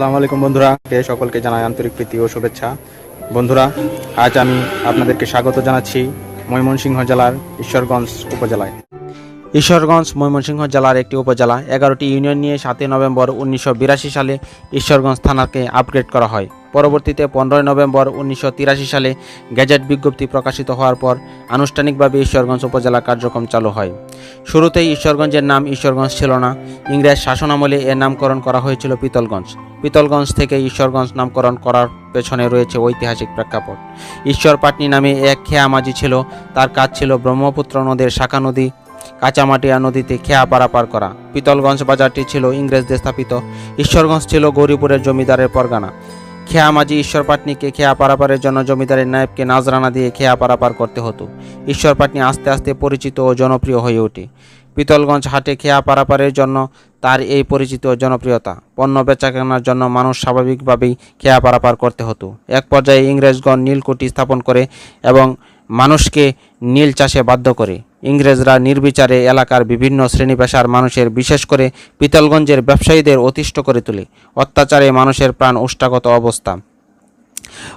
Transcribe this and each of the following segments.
আসসালামু আলাইকুম বন্ধুরা। কে সকলকে জানাই আন্তরিক প্রীতি ও শুভেচ্ছা। বন্ধুরা, আজ আমি আপনাদেরকে স্বাগত জানাচ্ছি ময়মনসিংহ জেলার ঈশ্বরগঞ্জ উপজেলায়। ঈশ্বরগঞ্জ ময়মনসিংহ জেলার একটি উপজেলা। এগারোটি ইউনিয়ন নিয়ে সাতই নভেম্বর উনিশশো বিরাশি সালে ঈশ্বরগঞ্জ থানাকে আপগ্রেড করা হয়। পরবর্তীতে পনেরোই নভেম্বর উনিশশো তিরাশি সালে গেজেট বিজ্ঞপ্তি প্রকাশিত হওয়ার পর আনুষ্ঠানিকভাবে ঈশ্বরগঞ্জ উপজেলা কার্যক্রম চালু হয়। শুরুতেই ঈশ্বরগঞ্জের নাম ঈশ্বরগঞ্জ ছিল না, ইংরেজ শাসনামলে এর নামকরণ করা হয়েছিল পিতলগঞ্জ। পিতলগঞ্জ থেকে ঈশ্বরগঞ্জ নামকরণ করার পেছনে রয়েছে ঐতিহাসিক প্রেক্ষাপট। ঈশ্বরপাটনি নামে এক খেয়া মাঝি ছিল, তার কাজ ছিল ব্রহ্মপুত্র নদের শাখা নদী, কাঁচামাটিয়া নদীতে খেয়া পারাপার করা। পিতলগঞ্জ বাজারটি ছিল ইংরেজদের স্থাপিত। ঈশ্বরগঞ্জ ছিল গৌরীপুরের জমিদারের পরগানা। খেয়া মাঝি ঈশ্বর পাটনিকে খেয়া পারাপারের জন্য জমিদারের নায়েবকে নাজরানা দিয়ে খেয়া পারাপার করতে হতো। ঈশ্বর পাটনি আস্তে আস্তে পরিচিত ও জনপ্রিয় হয়ে ওঠে। পিতলগঞ্জ হাটে খেয়া পারাপারের জন্য তার এই পরিচিত ও জনপ্রিয়তা, পণ্য বেচাকেনার জন্য মানুষ স্বাভাবিকভাবেই খেয়া পারাপার করতে হতো। এক পর্যায়ে ইংরেজগণ নীলকুঠি স্থাপন করে এবং মানুষকে নীল চাষে বাধ্য করে। ইংরেজরা নির্বিচারে এলাকার বিভিন্ন শ্রেণি পেশার মানুষের, বিশেষ করে পিতলগঞ্জের ব্যবসায়ীদের অতিষ্ঠ করে তোলে। অত্যাচারে মানুষের প্রাণ উষ্টাগত অবস্থা।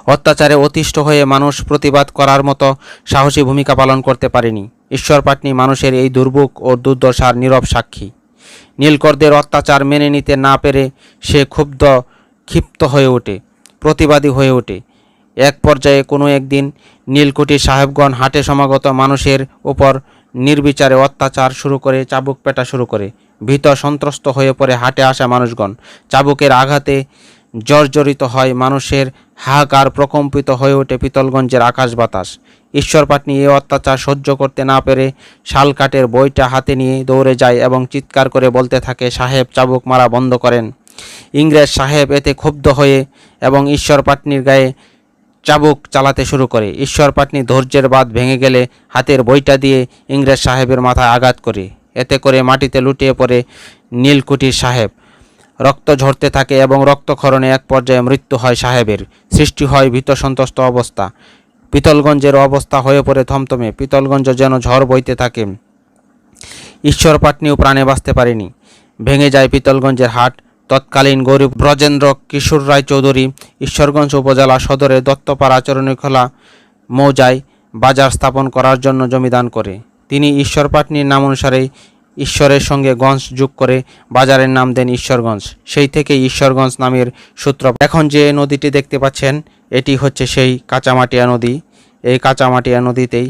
অত্যাচারে অতিষ্ঠ হয়ে মানুষ প্রতিবাদ করার মতো সাহসী ভূমিকা পালন করতে পারেনি। ঈশ্বরপাটনি মানুষের এই দুর্ভোগ ও দুর্দশার নীরব সাক্ষী। নীলকরদের অত্যাচার মেনে নিতে না পেরে সে ক্ষুব্ধ, ক্ষিপ্ত হয়ে ওঠে, প্রতিবাদী হয়ে ওঠে। এক পর্যায়ে কোনো একদিন নীলকুঠি সাহেবগণ হাটে সমাগত মানুষের উপর নির্বিচারে অত্যাচার শুরু করে, চাবুক পেটা শুরু করে। ভীত সন্ত্রস্ত হয়ে পড়ে হাটে আসা মানুষগণ। চাবুকের আঘাতে জর্জরিত হয় মানুষের হাহাকার প্রকম্পিত হয়ে ওঠে পিতলগঞ্জের আকাশ বাতাস। ঈশ্বর পাটনি এ অত্যাচার সহ্য করতে না পেরে শালকাঠের বইটা হাতে নিয়ে দৌড়ে যায় এবং চিৎকার করে বলতে থাকে, সাহেব, চাবুক মারা বন্ধ করেন। ইংরেজ সাহেব এতে ক্ষুব্ধ হয়ে এবং ঈশ্বর পাটনির গায়ে চাবুক চালাতে শুরু করে। ঈশ্বরপাটনি ধৈর্যের বাঁধ ভেঙে গেলে হাতের বইটা দিয়ে ইংরেজ সাহেবের মাথায় আঘাত করে। এতে করে মাটিতে লুটিয়ে পড়ে নীলকুঠির সাহেব। রক্ত ঝরতে থাকে এবং রক্তক্ষরণে এক পর্যায়ে মৃত্যু হয় সাহেবের। সৃষ্টি হয় ভীত সন্তুষ্ট অবস্থা। পিতলগঞ্জের অবস্থা হয়ে পড়ে থমথমে। পিতলগঞ্জ যেন ঝড় বইতে থাকে। ঈশ্বরপাটনিও প্রাণে বাঁচতে পারেনি। ভেঙে যায় পিতলগঞ্জের হাট। তৎকালীন গরিব ব্রজেন্দ্র কিশোর রায় চৌধুরী ঈশ্বরগঞ্জ উপজেলা সদরের দত্তপাড়া চরণীখোলা মৌজায় বাজার স্থাপন করার জন্য জমিদান করে। তিনি ঈশ্বরপাটনির নাম অনুসারে ঈশ্বরের সঙ্গে গঞ্জ যোগ করে বাজারের নাম দেন ঈশ্বরগঞ্জ। সেই থেকে ঈশ্বরগঞ্জ নামের সূত্র এখন যে নদীটি দেখতে পাচ্ছেন, এটি হচ্ছে সেই কাঁচামাটিয়া নদী। এই কাঁচামাটিয়া নদীতেই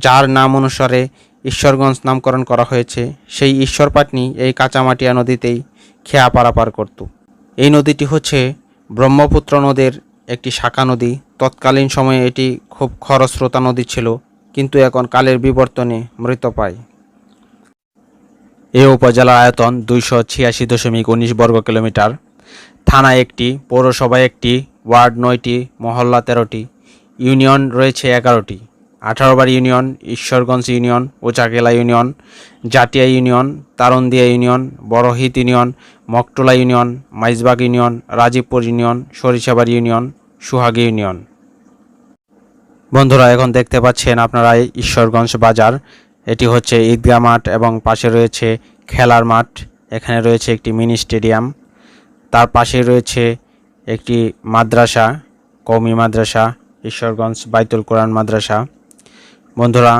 যার নাম অনুসারে ঈশ্বরগঞ্জ নামকরণ করা হয়েছে। সেই ঈশ্বরপাটনি এই কাঁচামাটিয়া নদীতেই খেয়া পারাপার করত। এই নদীটি হচ্ছে ব্রহ্মপুত্র নদের একটি শাখা নদী। তৎকালীন সময়ে এটি খুব খরস্রোতা নদী ছিল, কিন্তু এখন কালের বিবর্তনে মৃত পায়। এ উপজেলার আয়তন দুইশো ছিয়াশি দশমিক উনিশ বর্গ কিলোমিটার। থানা একটি পৌরসভা একটি, ওয়ার্ড নয়টি, মহল্লা তেরোটি, ইউনিয়ন রয়েছে এগারোটি। Atharabari union, Ishwarganj union Uchakhila union Jatia union Tarundia union, Barahit union, Maktola union, Maijbag union, Rajibpur union, Sarishabari union, Sohagi union. বন্ধুরা, এখন দেখতে পাচ্ছেন আপনারা ঈশ্বরগঞ্জ বাজার। এটি হচ্ছে ঈদগাহ মাঠ এবং পাশে রয়েছে খেলার মাঠ। এখানে রয়েছে একটি মিনি স্টেডিয়াম। তার পাশে রয়েছে একটি মাদ্রাসা কৌমি মাদ্রাসা, ঈশ্বরগঞ্জ বাইতুল কোরআন মাদ্রাসা। বন্ধুরা,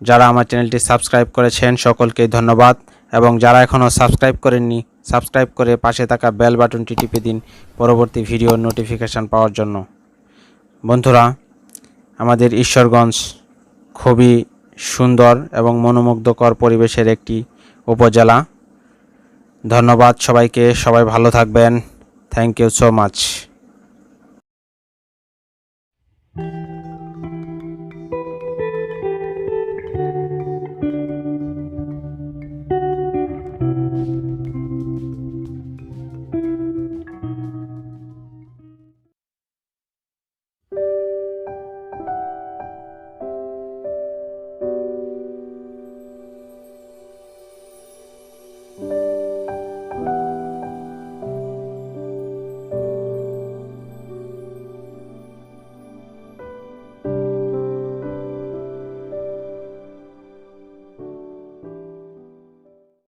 যারা আমার চ্যানেলটি সাবস্ক্রাইব করেছেন, সকলকে ধন্যবাদ। এবং যারা এখনও সাবস্ক্রাইব করেননি, সাবস্ক্রাইব করে পাশে থাকা বেল বাটনটি টিপে দিন পরবর্তী ভিডিও নোটিফিকেশান পাওয়ার জন্য। বন্ধুরা, আমাদের ঈশ্বরগঞ্জ খুবই সুন্দর এবং মনোমুগ্ধকর পরিবেশের একটি উপজেলা। ধন্যবাদ সবাইকে, সবাই ভালো থাকবেন। Thank you so much